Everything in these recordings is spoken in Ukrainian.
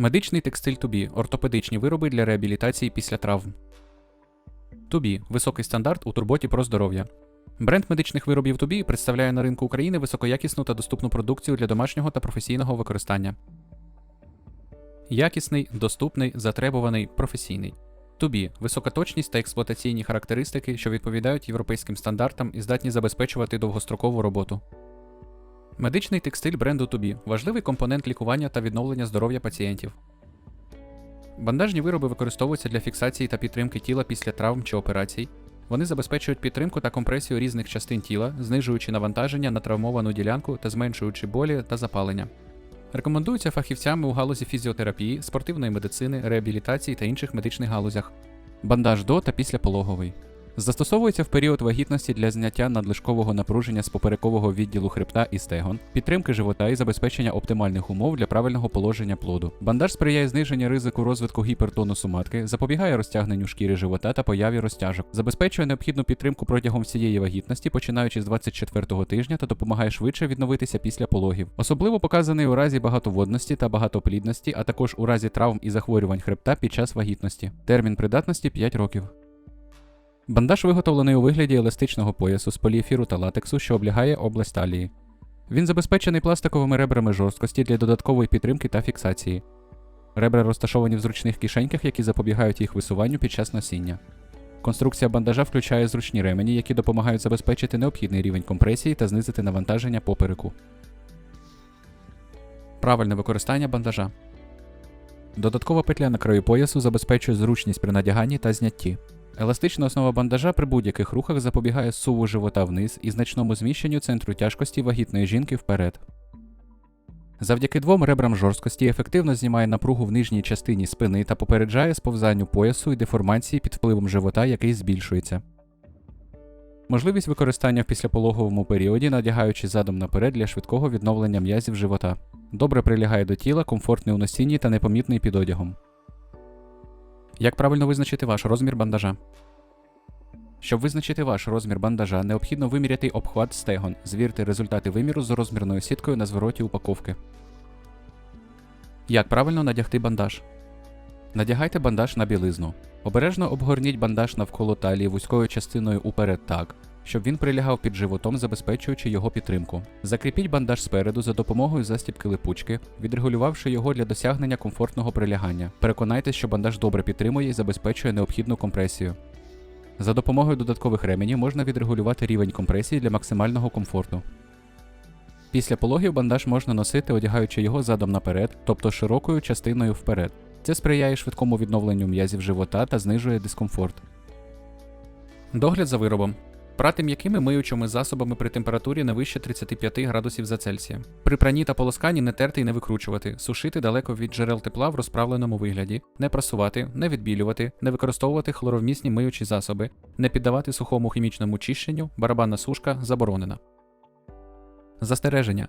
Медичний текстиль Тубі ортопедичні вироби для реабілітації після травм. Тубі високий стандарт у турботі про здоров'я. Бренд медичних виробів Тубі представляє на ринку України високоякісну та доступну продукцію для домашнього та професійного використання. Якісний, доступний, затребуваний, професійний. Тубі висока точність та експлуатаційні характеристики, що відповідають європейським стандартам і здатні забезпечувати довгострокову роботу. Медичний текстиль бренду Тубі важливий компонент лікування та відновлення здоров'я пацієнтів. Бандажні вироби використовуються для фіксації та підтримки тіла після травм чи операцій. Вони забезпечують підтримку та компресію різних частин тіла, знижуючи навантаження на травмовану ділянку та зменшуючи болі та запалення. Рекомендуються фахівцями у галузі фізіотерапії, спортивної медицини, реабілітації та інших медичних галузях. Бандаж до та після пологовий. Застосовується в період вагітності для зняття надлишкового напруження з поперекового відділу хребта і стегон, підтримки живота і забезпечення оптимальних умов для правильного положення плоду. Бандаж сприяє зниженню ризику розвитку гіпертонусу матки, запобігає розтягненню шкіри живота та появі розтяжок, забезпечує необхідну підтримку протягом всієї вагітності, починаючи з 24-го тижня, та допомагає швидше відновитися після пологів. Особливо показаний у разі багатоводності та багатоплідності, а також у разі травм і захворювань хребта під час вагітності. Термін придатності 5 років. Бандаж виготовлений у вигляді еластичного поясу з поліефіру та латексу, що облягає область талії. Він забезпечений пластиковими ребрами жорсткості для додаткової підтримки та фіксації. Ребра розташовані в зручних кишеньках, які запобігають їх висуванню під час носіння. Конструкція бандажа включає зручні ремені, які допомагають забезпечити необхідний рівень компресії та знизити навантаження попереку. Правильне використання бандажа. Додаткова петля на краю поясу забезпечує зручність при надяганні та знятті. Еластична основа бандажа при будь-яких рухах запобігає суву живота вниз і значному зміщенню центру тяжкості вагітної жінки вперед. Завдяки двом ребрам жорсткості ефективно знімає напругу в нижній частині спини та попереджає сповзанню поясу і деформації під впливом живота, який збільшується. Можливість використання в післяпологовому періоді, надягаючи задом наперед для швидкого відновлення м'язів живота. Добре прилягає до тіла, комфортний у носінні та непомітний під одягом. Як правильно визначити ваш розмір бандажа? Щоб визначити ваш розмір бандажа, необхідно виміряти обхват стегон, Звірте результати виміру з розмірною сіткою на звороті упаковки. Як правильно надягти бандаж? Надягайте бандаж на білизну. Обережно обгорніть бандаж навколо талії вузькою частиною уперед так, щоб він прилягав під животом, забезпечуючи його підтримку. Закріпіть бандаж спереду за допомогою застібки липучки, відрегулювавши його для досягнення комфортного прилягання. Переконайтесь, що бандаж добре підтримує і забезпечує необхідну компресію. За допомогою додаткових ременів можна відрегулювати рівень компресії для максимального комфорту. Після пологів бандаж можна носити, одягаючи його задом наперед, тобто широкою частиною вперед. Це сприяє швидкому відновленню м'язів живота та знижує дискомфорт. Догляд за виробом. Прати м'якими миючими засобами при температурі не вище 35 градусів за Цельсієм. При пранні та полосканні не терти і не викручувати, сушити далеко від джерел тепла в розправленому вигляді, не прасувати, не відбілювати, не використовувати хлоровмісні миючі засоби, не піддавати сухому хімічному чищенню, барабанна сушка заборонена. Застереження.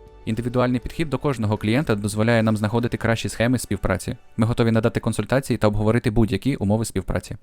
Індивідуальний підхід до кожного клієнта дозволяє нам знаходити кращі схеми співпраці. Ми готові надати консультації та обговорити будь-які умови співпраці.